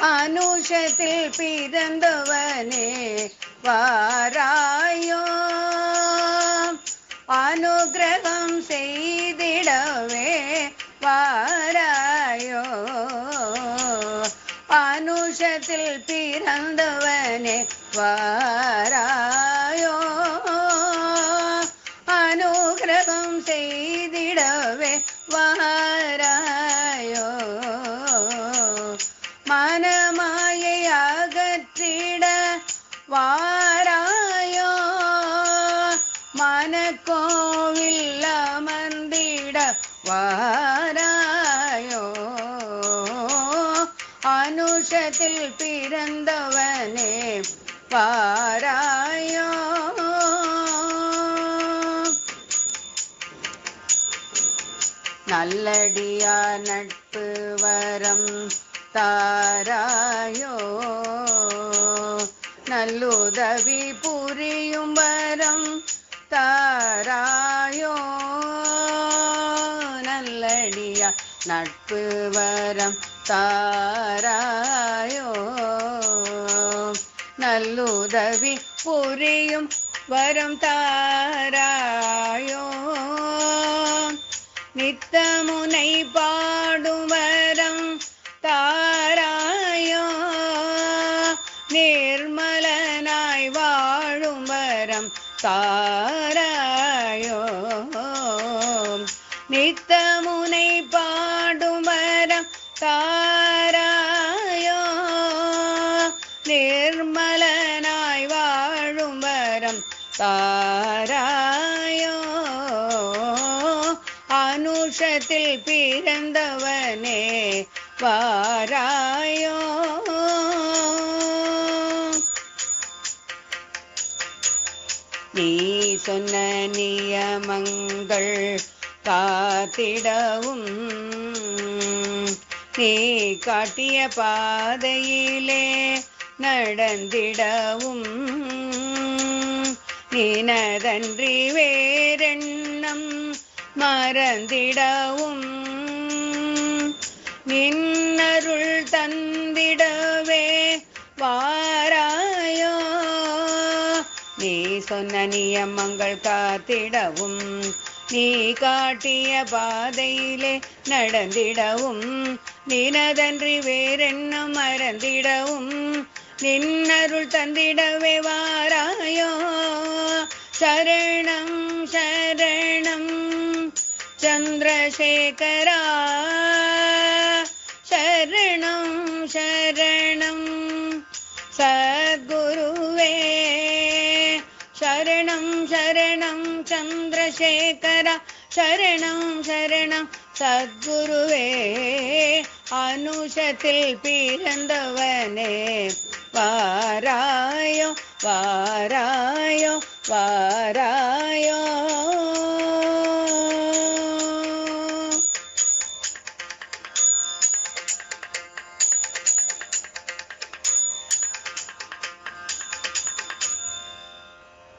அனுஷத்தில் பிறந்தவனே வாராயோ. அனுகிரகம் செய்திடவே வாராயோ. அனுஷத்தில் பிறந்தவனே வாராயோ. அனுகிரகம் செய்திடவே மனக்கோவில் அமர்ந்திட வாராயோ அனுஷத்தில் பிறந்தவனே பாராயோ நல்லடியா நட்பு வரம் தாராயோ நல்லுதவி புரியும் வரம் தாராயோ நல்லடியா நட்பு வரம் தாராயோ. நல்லுதவி புரியும் வரம் தாராயோ. நித்தமுனை பாடுவர் வரம் தாராயோ நித்தமுனை பாடும் வரம் தாராயோ நிர்மலனாய் வாழும் வரம் தாராயோ அனுஷத்தில் பிறந்தவனே வாராயோ நீ சொன்ன நியமங்கள் காத்திடவும். நீ காட்டிய பாதையிலே நடந்திடவும். நினதன்றி வேறெண்ணம் மறந்திடவும். நின்னருள் நீ சொன்ன நியமங்கள் காத்திடவும் நீ காட்டிய பாதையிலே நடந்திடவும் நினதன்றி வேறெண்ணம் மறந்திடவும் நின்னருள் தந்திடவே வாராயோ? சரணம் சரணம் சந்திரசேகரா சரணம் சரணம் சத்குருவே சந்திரசேகர சரணம் சரணம். சத்குருவே அனுஷத்தில் பிறந்தவனே. வாராயோ வாராயோ வாராயோ